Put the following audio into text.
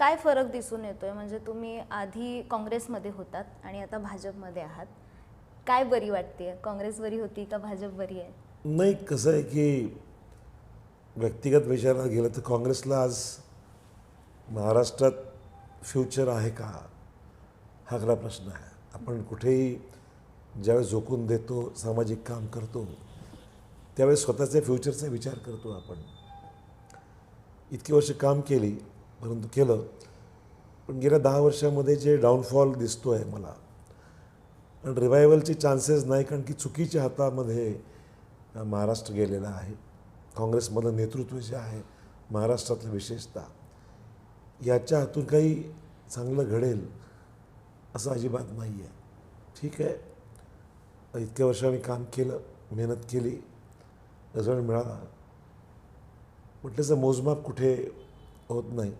काय फरक दिसून येतोय? म्हणजे तुम्ही आधी काँग्रेसमध्ये होतात आणि आता भाजपमध्ये आहात. काय बरी वाटते? काँग्रेस बरी होती का भाजप बरी आहे? नाही कसं आहे की व्यक्तिगत विचारात गेलं तर काँग्रेसला आज महाराष्ट्रात फ्युचर आहे का? हा खरा प्रश्न आहे. आपण कुठेही ज्यावेळेस झोकून देतो सामाजिक काम करतो त्यावेळेस स्वतःच्या फ्युचरचा विचार करतो आपण. इतकी वर्ष काम केली परंतु केलं. पण गेल्या दहा वर्षामध्ये जे डाऊनफॉल दिसतो आहे मला पण रिवायवलचे चान्सेस नाही कारण की चुकीच्या हातामध्ये महाराष्ट्र गेलेला आहे. काँग्रेसमधलं नेतृत्व जे आहे महाराष्ट्रातलं विशेषतः याच्या हातून काही चांगलं घडेल असं अजिबात नाही आहे ठीक आहे. इतक्या वर्ष आम्ही काम केलं मेहनत केली रिझल्ट मिळाला. पण त्याचं मोजमाप कुठे होत नाही.